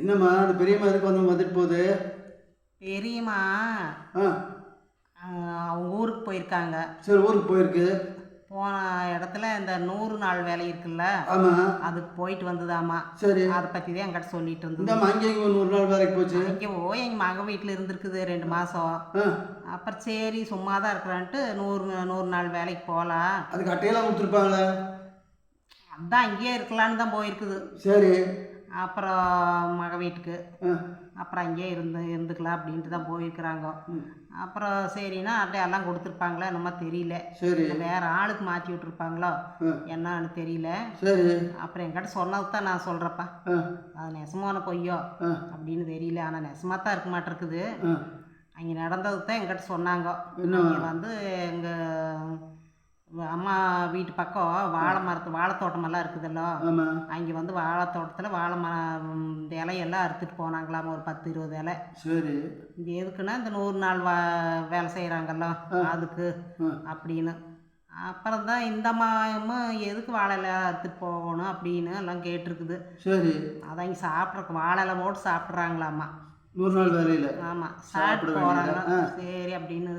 என்னம்மா அந்த பெரியம்மா எதுக்கு வந்து வந்துட்டு போகுது? பெரியம்மா. ஆ. அவங்க ஊருக்கு போயிருக்காங்க. சரி ஊருக்கு போயிருக்கு. போன இடத்துல இந்த நூறு நாள் வேலை இருக்குல்ல அதுக்கு போயிட்டு வந்ததாம்மா. சரி. அதை பற்றி தான் என்கிட்ட சொல்லிட்டு இருந்தது. அங்கே ஒரு நாள் வேலைக்கு போச்சு. இங்கே போய் எங்கள் மக வீட்டில் இருந்திருக்குது ரெண்டு மாதம் ஆ. அப்புறம் சரி சும்மா தான் இருக்கிறான்ட்டு நூறு நூறு நாள் வேலைக்கு போகலாம். அதுக்கு அட்டையெல்லாம் கொடுத்துருப்பாங்களே? அதான் இங்கேயே இருக்கலான்னு தான் போயிருக்குது. சரி. அப்புறம் மக வீட்டுக்கு அப்புறம் அங்கேயே இருந்து இருந்துக்கலாம் அப்படின்ட்டு தான் போயிருக்கிறாங்க. அப்புறம் சரின்னா அட்டையெல்லாம் கொடுத்துருப்பாங்களா என்னமோ தெரியல. சரி. வேற ஆளுக்கு மாற்றி விட்ருப்பாங்களோ ஆ. என்னன்னு தெரியல. சரி. அப்புறம் என்கிட்ட சொன்னது தான் நான் சொல்கிறப்பா அது நெசமான பொய்யோ அப்படின்னு தெரியல. ஆனால் நெசமாக தான் இருக்க மாட்டிருக்குது. அங்கே நடந்தது தான் என்கிட்ட சொன்னாங்க. வந்து எங்கள் அம்மா வீட்டு பக்கம் வாழை மரத்து வாழைத்தோட்டமெல்லாம் இருக்குதுல்ல? ஆமாம் அங்கே வந்து வாழைத்தோட்டத்தில் வாழை மரம் இந்த இலையெல்லாம் அறுத்துட்டு போனாங்களாம் ஒரு பத்து இருபது இலை. சரி. இது எதுக்குன்னா இந்த நூறு நாள் வா வேலை செய்கிறாங்கல்ல அதுக்கு அப்படின்னு. அப்புறம் தான் இந்த அம்மாவும் எதுக்கு வாழை இலை அறுத்துட்டு போகணும் அப்படின்னு எல்லாம் கேட்டிருக்குது. சரி. அதான் இங்கே சாப்பிட்றக்கு வாழை இலை போட்டு சாப்பிட்றாங்களாம்மா நூறு நாள் வேலையில். ஆமாம் சாப்பிட சாப்பிட்டு போகிறாங்க? சரி அப்படின்னு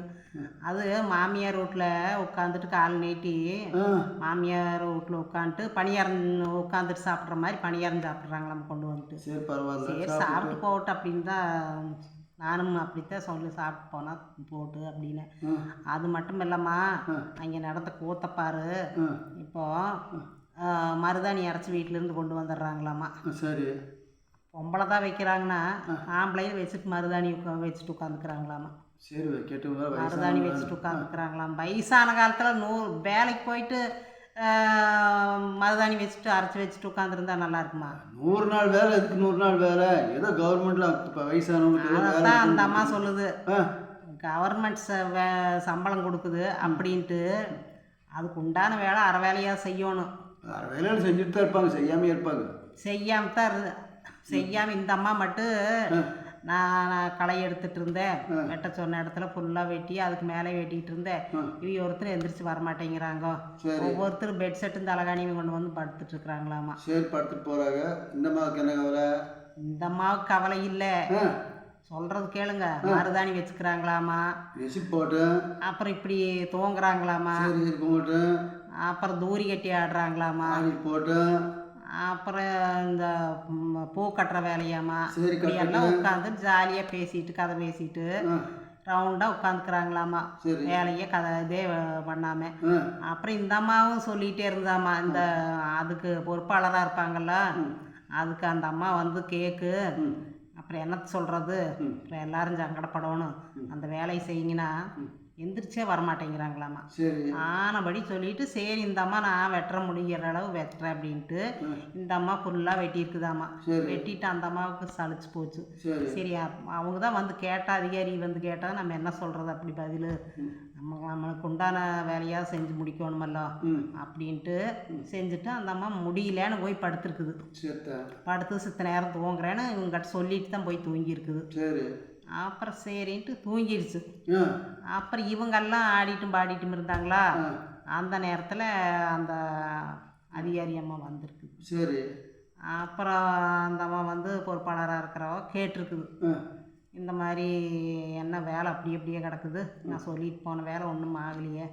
அது மாமியார் வீட்டில் உட்காந்துட்டு கால் நீட்டி மாமியார் வீட்டில் உட்காந்துட்டு பணியாரம் உட்காந்துட்டு சாப்பிட்ற மாதிரி பணியாரம் சாப்பிட்றாங்களாம் கொண்டு வந்துட்டு. சரி பரவாயில்ல. சரி சாப்பிட்டு போகட்டும் அப்படின்னு தான் நானும் அப்படித்தான் சொல்லி சாப்பிட்டு போனால் போட்டு அப்படின்னு. அது மட்டும் இல்லைம்மா. அங்கே நடந்த கூத்தப்பாரு இப்போ மருதாணி அரைச்சி வீட்டிலேருந்து கொண்டு வந்துடுறாங்களாம்மா சரி. பொம்பளை தான் வைக்கிறாங்கன்னா ஆம்பளையும் வச்சுட்டு மருதாணி உட்கா வச்சுட்டு உட்காந்துக்கிறாங்களாமா. சரி வேற மருதாணி. வச்சுட்டு உட்காந்துக்கிறாங்களாம் வயசான காலத்தில் நூறு வேலைக்கு போயிட்டு மருதாணி வச்சுட்டு அரைச்சி வச்சுட்டு உட்காந்துருந்தா நல்லா இருக்குமா? நூறு நாள் வேலை எதுக்கு நூறு நாள் வேலை. ஏதோ கவர்மெண்ட்ல இப்போ வயசானவங்களுக்கு அதைத்தான் அந்த அம்மா சொல்லுது. கவர்மெண்ட் சம்பளம் கொடுக்குது அப்படின்ட்டு அதுக்கு உண்டான வேலை அரை வேலையாக செய்யணும். வேற வேலையில் செஞ்சுட்டு தான் இருப்பாங்க செய்யாமே இருப்பாங்க. செய்யாம தான் செய்யாமல் இந்த அம்மா மட்டும் நான் களை எடுத்துட்டு இருந்தேன். வெட்ட சொன்ன இடத்துல ஃபுல்லாக வெட்டி அதுக்கு மேலே வெட்டிட்டு இருந்தேன். இவ ஒருத்தர் எந்திரிச்சு வரமாட்டேங்கிறாங்க. ஒவ்வொருத்தரும் பெட் செட்டும் தலைகாணியும் கொண்டு வந்து படுத்துட்டு இருக்கிறாங்களாமா. சரி படுத்துட்டு போறாங்க. இந்த மாவுக்கு என்ன கவலை? இந்த அம்மாவுக்கு கவலை இல்லை. சொல்றது கேளுங்க. மருதாணி வச்சுக்கிறாங்களாமா. அப்புறம் இப்படி தூங்குறாங்களாமா. அப்புறம் தூரி கட்டி ஆடுறாங்களாமா. போட்டேன். அப்புறம் இந்த பூ கட்டுற வேலையாமா? எல்லாம் உட்காந்து ஜாலியாக பேசிட்டு கதை பேசிட்டு ரவுண்டாக உட்காந்துக்கிறாங்களாமா சரி. வேலையே கதை இதே பண்ணாமல் அப்புறம் இந்த அம்மாவும் சொல்லிகிட்டே இருந்தாம்மா இந்த அதுக்கு பொறுப்பாளராக இருப்பாங்கல்ல? அதுக்கு அந்த அம்மா வந்து கேக்கு அப்புறம் என்னத்த சொல்கிறது அப்புறம் எல்லாரும் சங்கடப்படணும். அந்த வேலையை செய்யுங்கன்னா எந்திரிச்சே வரமாட்டேங்கிறாங்களாமா. ஆனபடி சொல்லிட்டு சரி இந்த அம்மா நான் வெட்டுற முடிகிற அளவு வெட்டுறேன் அப்படின்ட்டு இந்த அம்மா ஃபுல்லாக வெட்டியிருக்குதாம்மா. வெட்டிட்டு அந்த அம்மாவுக்கு சலிச்சு போச்சு. சரி. சரி அப்- அவங்க தான் வந்து கேட்டா அதிகாரி வந்து கேட்டால் நம்ம என்ன சொல்கிறது அப்படி பதில். நம்ம நம்மளுக்கு உண்டான வேலையாக செஞ்சு முடிக்கணுமல்ல. அப்படின்ட்டு செஞ்சுட்டு அந்த அம்மா முடியலன்னு போய் படுத்துருக்குது. படுத்து சித்த நேரம் தூங்குறேன்னு இவங்ககிட்ட சொல்லிட்டு தான் போய் தூங்கியிருக்குது. அப்புறம் சரின்ட்டு தூங்கிடுச்சு. அப்புறம் இவங்கெல்லாம் ஆடிட்டும் பாடிட்டும் இருந்தாங்களா. அந்த நேரத்தில் அந்த அதிகாரி அம்மா வந்திருக்குது சரி. அப்புறம் அந்த அம்மா வந்து பொறுப்பாளராக இருக்கிறவ கேட்டிருக்குது. இந்த மாதிரி என்ன வேலை அப்படி அப்படியே கிடக்குது. நான் சொல்லிட்டு போன வேலை ஒன்றும் ஆகலையே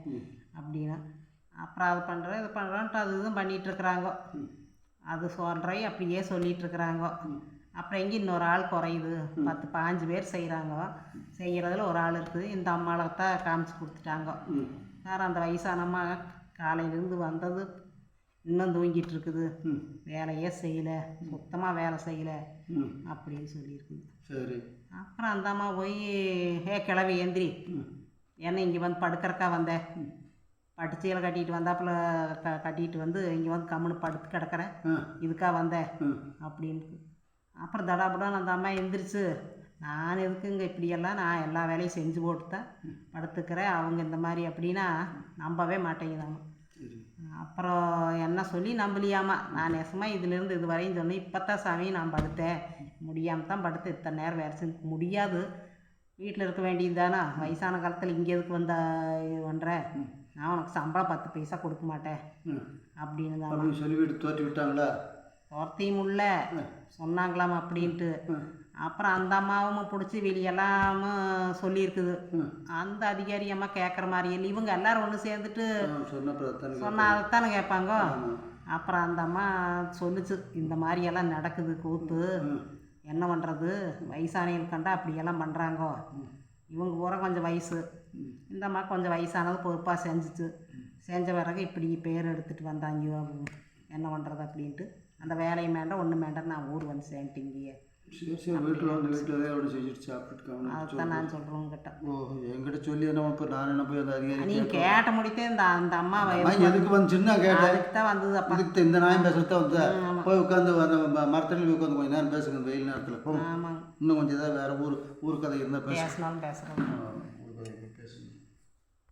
அப்படின்னு. அப்புறம் அது பண்ணுறேன் இது பண்ணுறேன்ட்டு அது இதுவும் பண்ணிகிட்டு இருக்கிறாங்க. அது சொல்கிறேன் அப்படியே சொல்லிட்டு இருக்கிறாங்க. அப்புறம் எங்கே இன்னொரு ஆள் குறையுது? பத்து பாஞ்சு பேர் செய்கிறாங்க செய்கிறதுல ஒரு ஆள் இருக்குது. இந்த அம்மாவை தான் காமிச்சு கொடுத்துட்டாங்க. வேறு அந்த வயசான அம்மா காலையிலேருந்து வந்தது. இன்னும் தூங்கிட்டு இருக்குது. வேலையே செய்யலை. சுத்தமாக வேலை செய்யலை. அப்படின்னு சொல்லியிருக்குது. சரி. அப்புறம் அந்த அம்மா போய் ஏ கிளவி எந்திரி என்ன இங்கே வந்து படுக்கறக்கா வந்தேன் பட்டுச்சீலை கட்டிட்டு வந்தாப்புல க கட்டிட்டு வந்து இங்கே வந்து கம்முன்னு படுத்து கிடக்கிறேன். ஆ. இதுக்கா வந்தேன் அப்படின்னு அப்புறம் தடாபுடான்னு அந்த அம்மா எந்திரிச்சு நான் எதுக்குங்க இப்படியெல்லாம்? நான் எல்லா வேலையும் செஞ்சு போட்டு தான் படுத்துக்கிறேன். அவங்க இந்த மாதிரி அப்படின்னா நம்பவே மாட்டேங்குதாம்மா சரி. அப்புறம் என்ன சொல்லி நம்பலியாமா நான் நெசமாக இதுலேருந்து இது வரையும் சொன்னேன் இப்போ தான் சாமி நான் படுத்தேன். முடியாமல் தான் படுத்து இத்தனை நேரம் வேலை செஞ்சு முடியாது. வீட்டில் இருக்க வேண்டியது தானே வயசான காலத்தில் இங்கே எதுக்கு வந்த இது பண்ணுற நான் உனக்கு சம்பளம் பத்து பைசா கொடுக்க மாட்டேன். அப்படின்னு தான் அப்படின்னு சொல்லி விட்டு தோற்றி விட்டாங்களா துரத்தியும் உள்ள சொன்னாங்களாம் அப்படின்ட்டு. அப்புறம் அந்த அம்மாவும் பிடிச்சி வெளியெல்லாம் சொல்லியிருக்குது. அந்த அதிகாரி அம்மா கேட்குற மாதிரி இல்லை இவங்க எல்லாரும் ஒன்று சேர்ந்துட்டு சொன்னால் அதைத்தானே கேட்பாங்க? அப்புறம் அந்த அம்மா சொல்லுச்சு இந்த மாதிரியெல்லாம் நடக்குது கூத்து. என்ன பண்ணுறது வயசானிகள் கண்டா அப்படியெல்லாம் பண்ணுறாங்க இவங்க பூரா கொஞ்சம் வயசு. இந்த அம்மா கொஞ்சம் வயசானது பொறுப்பாக செஞ்சுச்சு. செஞ்ச பிறகு இப்படி பேர் எடுத்துகிட்டு வந்தாங்க என்ன பண்ணுறது அப்படின்ட்டு. அந்த வேலையும் வேண்டாம் ஒன்றும் வேண்டாம் நான் ஊர் வந்து சேர்ந்துட்டீங்க சரி சரி வீட்டில் வந்து வீட்டில் தான் ஒன்று செஞ்சுட்டு சாப்பிட்டுட்டு அதுதான் நான் சொல்கிறவங்கிட்ட ஓ என்கிட்ட சொல்லி என்ன இப்போ நான் என்ன போய் அந்த அதிகாரி நீங்கள் கேட்ட முடித்தே இந்த அந்த அம்மா எதுக்கு வந்துச்சுன்னு நான் கேட்டேன். அதுக்கு தான் வந்தது அப்பா இதுக்கு இந்த நாயம் பேசுறது தான் வந்து போய் உட்காந்து மரத்தடியில் உட்காந்து கொஞ்ச நேரம் பேசுங்க வெயில் நேரத்தில். ஆமாங்க. இன்னும் கொஞ்சம் ஏதாவது வேறு ஊர் ஊர் கதை இருந்தால் பேச பேசினாலும் பேசுகிறோம்.